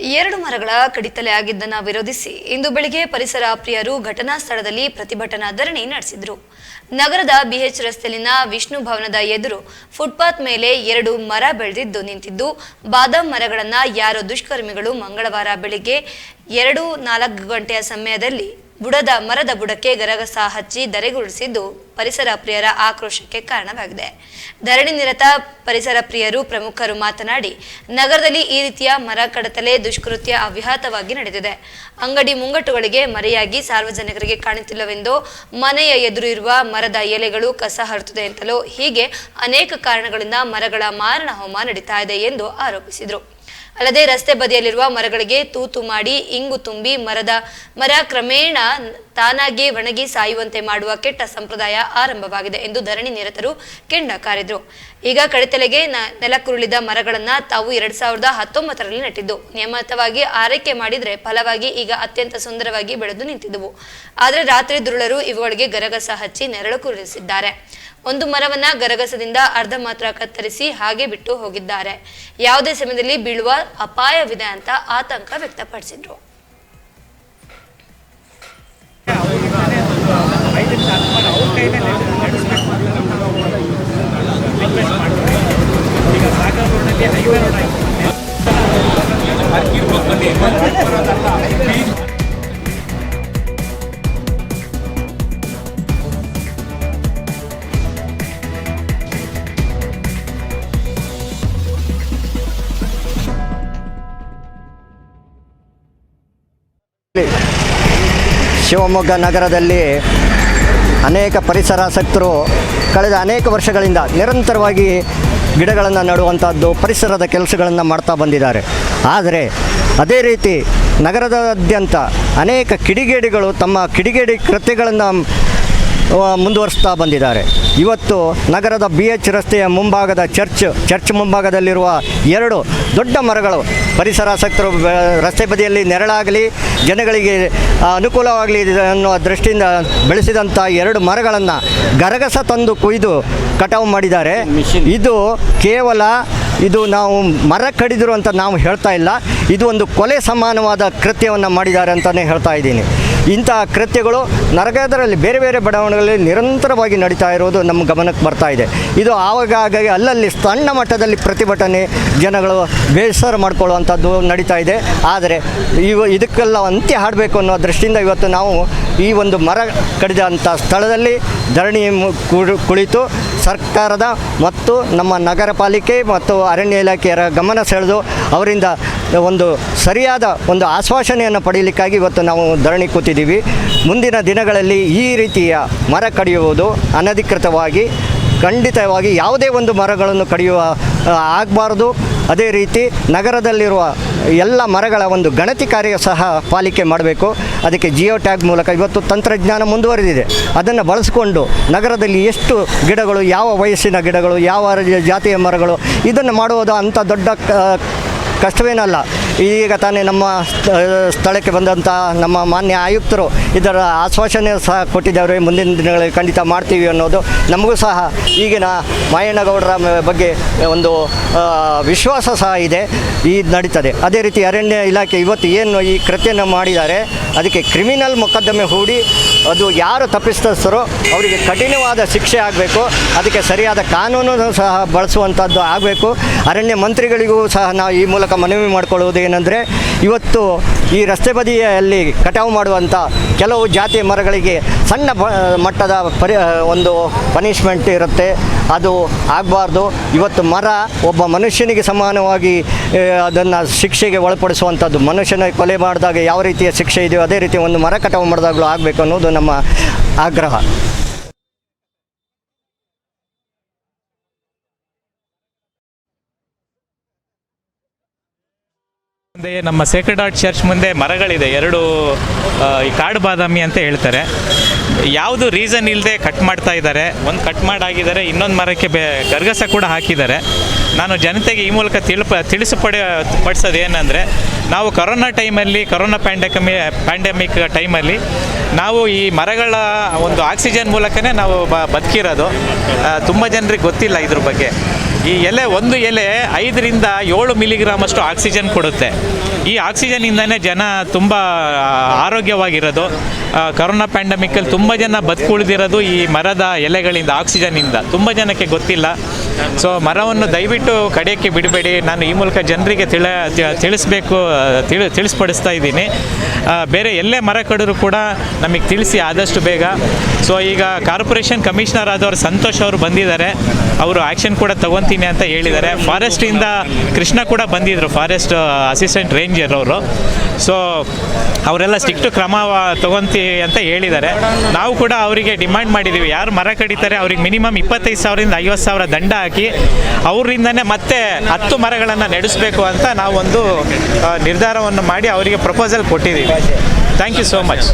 ಎರಡು ಮರಗಳ ಕಡಿತಲೆ ಆಗಿದ್ದನ್ನು ವಿರೋಧಿಸಿ ಇಂದು ಬೆಳಿಗ್ಗೆ ಪರಿಸರ ಪ್ರಿಯರು ಘಟನಾ ಸ್ಥಳದಲ್ಲಿ ಪ್ರತಿಭಟನಾ ಧರಣಿ ನಡೆಸಿದರು. ನಗರದ ಬಿಎಚ್ ರಸ್ತೆಯಲ್ಲಿನ ವಿಷ್ಣು ಭವನದ ಎದುರು ಫುಟ್ಪಾತ್ ಮೇಲೆ ಎರಡು ಮರ ಬೆಳೆದಿದ್ದು ನಿಂತಿದ್ದು. ಬಾದಾಮ್ ಮರಗಳನ್ನು ಯಾರೋ ದುಷ್ಕರ್ಮಿಗಳು ಮಂಗಳವಾರ ಬೆಳಿಗ್ಗೆ ಎರಡು ನಾಲ್ಕು ಗಂಟೆಯ ಸಮಯದಲ್ಲಿ ಬುಡದ ಮರದ ಬುಡಕ್ಕೆ ಗರಗಸ ಹಚ್ಚಿ ಧರೆಗುರುಳಿಸಿದ್ದು ಪರಿಸರ ಪ್ರಿಯರ ಆಕ್ರೋಶಕ್ಕೆ ಕಾರಣವಾಗಿದೆ. ಧರಣಿ ನಿರತ ಪರಿಸರ ಪ್ರಿಯರು ಪ್ರಮುಖರು ಮಾತನಾಡಿ, ನಗರದಲ್ಲಿ ಈ ರೀತಿಯ ಮರ ಕಡತಲೆ ದುಷ್ಕೃತ್ಯ ಅವ್ಯಾಹತವಾಗಿ ನಡೆದಿದೆ. ಅಂಗಡಿ ಮುಂಗಟ್ಟುಗಳಿಗೆ ಮರೆಯಾಗಿ ಸಾರ್ವಜನಿಕರಿಗೆ ಕಾಣುತ್ತಿಲ್ಲವೆಂದೋ ಮನೆಯ ಎದುರು ಇರುವ ಮರದ ಎಲೆಗಳು ಕಸ ಹರಡುತ್ತದೆ ಅಂತಲೋ ಹೀಗೆ ಅನೇಕ ಕಾರಣಗಳಿಂದ ಮರಗಳ ಮಾರಣ ಹೋಮ ನಡೀತಾ ಇದೆ ಎಂದು ಆರೋಪಿಸಿದರು. ಅಲ್ಲದೆ ರಸ್ತೆ ಬದಿಯಲ್ಲಿರುವ ಮರಗಳಿಗೆ ತೂತು ಮಾಡಿ ಇಂಗು ತುಂಬಿ ಮರದ ಮರ ಕ್ರಮೇಣ ತಾನಾಗಿ ಒಣಗಿ ಸಾಯುವಂತೆ ಮಾಡುವ ಕೆಟ್ಟ ಸಂಪ್ರದಾಯ ಆರಂಭವಾಗಿದೆ ಎಂದು ಧರಣಿ ನಿರತರು ಕೆಂಡ ಕಾರಿದ್ರು. ಈಗ ಕಡಿತಲೆಗೆ ನ- ನೆಲಕ್ಕುರುಳಿದ ಮರಗಳನ್ನ ತಾವು ಎರಡ್ ಸಾವಿರದ ಹತ್ತೊಂಬತ್ತರಲ್ಲಿ ನೆಟ್ಟಿದ್ದು. ನಿಯಮಿತವಾಗಿ ಆರೈಕೆ ಮಾಡಿದ್ರೆ ಫಲವಾಗಿ ಈಗ ಅತ್ಯಂತ ಸುಂದರವಾಗಿ ಬೆಳೆದು ನಿಂತಿದ್ದವು. ಆದರೆ ರಾತ್ರಿ ದುರುಳರು ಇವುಗಳಿಗೆ ಗರಗಸ ಹಚ್ಚಿ ನೆರಳು ಕುರುಳಿಸಿದ್ದಾರೆ ಒಂದು ಮರವನ್ನ ಗರಗಸದಿಂದ ಅರ್ಧ ಮಾತ್ರ ಕತ್ತರಿಸಿ ಹಾಗೆ ಬಿಟ್ಟು ಹೋಗಿದ್ದಾರೆ. ಯಾವುದೇ ಸಮಯದಲ್ಲಿ ಬೀಳುವ ಅಪಾಯವಿದೆ ಅಂತ ಆತಂಕ ವ್ಯಕ್ತಪಡಿಸಿದ್ರು. ಶಿವಮೊಗ್ಗ ನಗರದಲ್ಲಿ ಅನೇಕ ಪರಿಸರಾಸಕ್ತರು ಕಳೆದ ಅನೇಕ ವರ್ಷಗಳಿಂದ ನಿರಂತರವಾಗಿ ಗಿಡಗಳನ್ನು ನೆಡುವಂಥದ್ದು ಪರಿಸರದ ಕೆಲಸಗಳನ್ನು ಮಾಡ್ತಾ ಬಂದಿದ್ದಾರೆ. ಆದರೆ ಅದೇ ರೀತಿ ನಗರದಾದ್ಯಂತ ಅನೇಕ ಕಿಡಿಗೇಡಿಗಳು ತಮ್ಮ ಕಿಡಿಗೇಡಿ ಕೃತ್ಯಗಳನ್ನು ಮುಂದುವರಿಸ್ತಾ ಬಂದಿದ್ದಾರೆ. ಇವತ್ತು ನಗರದ ಬಿ ಎಚ್ ರಸ್ತೆಯ ಮುಂಭಾಗದ ಚರ್ಚ್ ಚರ್ಚ್ ಮುಂಭಾಗದಲ್ಲಿರುವ ಎರಡು ದೊಡ್ಡ ಮರಗಳು ಪರಿಸರ ಆಸಕ್ತರು ರಸ್ತೆ ಬದಿಯಲ್ಲಿ ನೆರಳಾಗಲಿ, ಜನಗಳಿಗೆ ಅನುಕೂಲವಾಗಲಿ ಅನ್ನುವ ದೃಷ್ಟಿಯಿಂದ ಬೆಳೆಸಿದಂಥ ಎರಡು ಮರಗಳನ್ನು ಗರಗಸ ತಂದು ಕೊಯ್ದು ಕಟಾವು ಮಾಡಿದ್ದಾರೆ. ಇದು ಕೇವಲ, ಇದು ನಾವು ಮರ ಕಡಿದರು ಅಂತ ನಾವು ಹೇಳ್ತಾ ಇಲ್ಲ. ಇದು ಒಂದು ಕೊಲೆ ಸಮಾನವಾದ ಕೃತ್ಯವನ್ನು ಮಾಡಿದ್ದಾರೆ ಅಂತಲೇ ಹೇಳ್ತಾ ಇದ್ದೀನಿ. ಇಂತಹ ಕೃತ್ಯಗಳು ನರಗದರಲ್ಲಿ ಬೇರೆ ಬೇರೆ ಬಡಾವಣೆಗಳಲ್ಲಿ ನಿರಂತರವಾಗಿ ನಡೀತಾ ಇರೋದು ನಮ್ಮ ಗಮನಕ್ಕೆ ಬರ್ತಾ ಇದೆ. ಇದು ಆವಾಗ ಅಲ್ಲಲ್ಲಿ ಸಣ್ಣ ಮಟ್ಟದಲ್ಲಿ ಪ್ರತಿಭಟನೆ ಜನಗಳು ಬೇಸರ ಮಾಡಿಕೊಳ್ಳುವಂಥದ್ದು ನಡೀತಾ ಇದೆ. ಆದರೆ ಇವು ಇದಕ್ಕೆಲ್ಲ ಅಂತ್ಯ ಹಾಡಬೇಕು ಅನ್ನೋ ದೃಷ್ಟಿಯಿಂದ ಇವತ್ತು ನಾವು ಈ ಒಂದು ಮರ ಕಡಿದಂಥ ಸ್ಥಳದಲ್ಲಿ ಧರಣಿ ಕುಳಿತು ಸರ್ಕಾರದ ಮತ್ತು ನಮ್ಮ ನಗರ ಪಾಲಿಕೆ ಮತ್ತು ಅರಣ್ಯ ಇಲಾಖೆಯರ ಗಮನ ಸೆಳೆದು ಅವರಿಂದ ಒಂದು ಸರಿಯಾದ ಒಂದು ಆಶ್ವಾಸನೆಯನ್ನು ಪಡೆಯಲಿಕ್ಕಾಗಿ ಇವತ್ತು ನಾವು ಧರಣಿ ಕೂತಿದ್ದೀವಿ. ಮುಂದಿನ ದಿನಗಳಲ್ಲಿ ಈ ರೀತಿಯ ಮರ ಕಡಿಯುವುದು ಅನಧಿಕೃತವಾಗಿ ಖಂಡಿತವಾಗಿ ಯಾವುದೇ ಒಂದು ಮರಗಳನ್ನು ಕಡಿಯುವ ಆಗಬಾರ್ದು. ಅದೇ ರೀತಿ ನಗರದಲ್ಲಿರುವ ಎಲ್ಲ ಮರಗಳ ಒಂದು ಗಣತಿ ಕಾರ್ಯ ಸಹ ಪಾಲಿಕೆ ಮಾಡಬೇಕು. ಅದಕ್ಕೆ ಜಿಯೋ ಟ್ಯಾಗ್ ಮೂಲಕ ಇವತ್ತು ತಂತ್ರಜ್ಞಾನ ಮುಂದುವರೆದಿದೆ. ಅದನ್ನು ಬಳಸಿಕೊಂಡು ನಗರದಲ್ಲಿ ಎಷ್ಟು ಗಿಡಗಳು, ಯಾವ ವಯಸ್ಸಿನ ಗಿಡಗಳು, ಯಾವ ಜಾತಿಯ ಮರಗಳು, ಇದನ್ನು ಮಾಡುವುದು ಅಂಥ ದೊಡ್ಡ ಕಷ್ಟವೇನಲ್ಲ. ಈಗ ತಾನೇ ನಮ್ಮ ಸ್ಥ- ಸ್ಥಳಕ್ಕೆ ಬಂದಂಥ ನಮ್ಮ ಮಾನ್ಯ ಆಯುಕ್ತರು ಇದರ ಆಶ್ವಾಸನೆ ಸಹ ಕೊಟ್ಟಿದ್ದಾರೆ. ಮುಂದಿನ ದಿನಗಳಲ್ಲಿ ಖಂಡಿತ ಮಾಡ್ತೀವಿ ಅನ್ನೋದು ನಮಗೂ ಸಹ ಈಗಿನ ಮಾಯಣ್ಣಗೌಡರ ಬಗ್ಗೆ ಒಂದು ವಿಶ್ವಾಸ ಸಹ ಇದೆ. ಈ ನಡೀತದೆ. ಅದೇ ರೀತಿ ಅರಣ್ಯ ಇಲಾಖೆ ಇವತ್ತು ಏನು ಈ ಕೃತ್ಯನ ಮಾಡಿದ್ದಾರೆ, ಅದಕ್ಕೆ ಕ್ರಿಮಿನಲ್ ಮೊಕದ್ದಮೆ ಹೂಡಿ ಅದು ಯಾರು ತಪ್ಪಿಸ್ತಾರೋ ಅವರಿಗೆ ಕಠಿಣವಾದ ಶಿಕ್ಷೆ ಆಗಬೇಕು. ಅದಕ್ಕೆ ಸರಿಯಾದ ಕಾನೂನು ಸಹ ಬಳಸುವಂಥದ್ದು ಆಗಬೇಕು. ಅರಣ್ಯ ಮಂತ್ರಿಗಳಿಗೂ ಸಹ ನಾವು ಈ ಮೂಲಕ ಮನವಿ ಮಾಡಿಕೊಳ್ಳುವುದು ಏನಂದರೆ, ಇವತ್ತು ಈ ರಸ್ತೆ ಬದಿಯಲ್ಲಿ ಕಟಾವು ಮಾಡುವಂಥ ಕೆಲವು ಜಾತಿ ಮರಗಳಿಗೆ ಸಣ್ಣ ಮಟ್ಟದ ಪರಿ, ಒಂದು ಪನಿಷ್ಮೆಂಟ್ ಇರುತ್ತೆ. ಅದು ಆಗಬಾರ್ದು. ಇವತ್ತು ಮರ ಒಬ್ಬ ಮನುಷ್ಯನಿಗೆ ಸಮಾನವಾಗಿ ಅದನ್ನು ಶಿಕ್ಷೆಗೆ ಒಳಪಡಿಸುವಂಥದ್ದು ಮನುಷ್ಯನ ಕೊಲೆ ಮಾಡಿದಾಗ ಯಾವ ರೀತಿಯ ಶಿಕ್ಷೆ ಇದೆಯೋ ಅದೇ ರೀತಿ ಒಂದು ಮರ ಕಟಾವು ಮಾಡಿದಾಗಲೂ ಆಗಬೇಕು ಅನ್ನೋದು ನಮ್ಮ ಆಗ್ರಹ. ಮುಂದೆ ನಮ್ಮ ಸೇಕ್ರೆಡ್ ಆರ್ಟ್ ಚರ್ಚ್ ಮುಂದೆ ಮರಗಳಿದೆ. ಎರಡು ಈ ಕಾಡು ಬಾದಾಮಿ ಅಂತ ಹೇಳ್ತಾರೆ. ಯಾವುದು ರೀಸನ್ ಇಲ್ಲದೆ ಕಟ್ ಮಾಡ್ತಾ ಇದ್ದಾರೆ, ಒಂದು ಕಟ್ ಮಾಡಾಗಿದ್ದಾರೆ, ಇನ್ನೊಂದು ಮರಕ್ಕೆ ಬೆ, ಗರ್ಗಸ ಕೂಡ ಹಾಕಿದ್ದಾರೆ. ನಾನು ಜನತೆಗೆ ಈ ಮೂಲಕ ತಿಳುಪ, ತಿಳಿಸುಪಡ ಪಡಿಸೋದು ಏನಂದರೆ ನಾವು ಕೊರೋನಾ ಟೈಮಲ್ಲಿ, ಕೊರೋನಾ ಪ್ಯಾಂಡಕಮಿ ಪ್ಯಾಂಡಮಿಕ್ ಟೈಮಲ್ಲಿ ನಾವು ಈ ಮರಗಳ ಒಂದು ಆಕ್ಸಿಜನ್ ಮೂಲಕನೇ ನಾವು ಬದುಕಿರೋದು. ತುಂಬ ಜನರಿಗೆ ಗೊತ್ತಿಲ್ಲ ಇದ್ರ ಬಗ್ಗೆ. ಈ ಎಲೆ, ಒಂದು ಎಲೆ ಐದರಿಂದ ಏಳು ಮಿಲಿಗ್ರಾಮ್ ಅಷ್ಟು ಆಕ್ಸಿಜನ್ ಕೊಡುತ್ತೆ. ಈ ಆಕ್ಸಿಜನ್ನಿಂದನೇ ಜನ ತುಂಬ ಆರೋಗ್ಯವಾಗಿರೋದು. ಕರೋನಾ ಪ್ಯಾಂಡಮಿಕ್ಕಲ್ಲಿ ತುಂಬ ಜನ ಬದುಕುಳಿದಿರೋದು ಈ ಮರದ ಎಲೆಗಳಿಂದ, ಆಕ್ಸಿಜನ್ನಿಂದ. ತುಂಬ ಜನಕ್ಕೆ ಗೊತ್ತಿಲ್ಲ. ಸೊ ಮರವನ್ನು ದಯವಿಟ್ಟು ಕಡಿಯೋಕ್ಕೆ ಬಿಡಬೇಡಿ. ನಾನು ಈ ಮೂಲಕ ಜನರಿಗೆ ತಿಳ ತಿಳಿಸ್ಬೇಕು, ತಿಳಿ, ತಿಳಿಸ್ಪಡಿಸ್ತಾ ಇದ್ದೀನಿ. ಬೇರೆ ಎಲ್ಲೇ ಮರ ಕಡಿದ್ರು ಕೂಡ ನಮಗೆ ತಿಳಿಸಿ ಆದಷ್ಟು ಬೇಗ. ಸೊ ಈಗ ಕಾರ್ಪೊರೇಷನ್ ಕಮಿಷನರ್ ಆದವರು ಸಂತೋಷ್ ಅವರು ಬಂದಿದ್ದಾರೆ. ಅವರು ಆ್ಯಕ್ಷನ್ ಕೂಡ ತಗೊತೀನಿ ಅಂತ ಹೇಳಿದ್ದಾರೆ. ಫಾರೆಸ್ಟಿಂದ ಕೃಷ್ಣ ಕೂಡ ಬಂದಿದ್ದರು ಫಾರೆಸ್ಟ್ ಅಸಿಸ್ಟೆಂಟ್ ರೇಂಜರ್ ಅವರು. ಸೊ ಅವರೆಲ್ಲ ಸ್ಟಿಕ್ಟು ಕ್ರಮ ತಗೊಂತೀವಿ ಅಂತ ಹೇಳಿದ್ದಾರೆ. ನಾವು ಕೂಡ ಅವರಿಗೆ ಡಿಮ್ಯಾಂಡ್ ಮಾಡಿದ್ದೀವಿ ಯಾರು ಮರ ಕಡಿತಾರೆ, ಅವ್ರಿಗೆ ಮಿನಿಮಮ್ ಇಪ್ಪತ್ತೈದು ಸಾವಿರದಿಂದ ಐವತ್ತು ಸಾವಿರ ದಂಡ ಹಾಕಿ ಅವರಿಂದನೇ ಮತ್ತೆ ಹತ್ತು ಮರಗಳನ್ನು ನಡೆಸಬೇಕು ಅಂತ ನಾವೊಂದು ನಿರ್ಧಾರವನ್ನು ಮಾಡಿ ಅವರಿಗೆ ಪ್ರಪೋಸಲ್ ಕೊಟ್ಟಿದ್ದೀವಿ. Thank you so much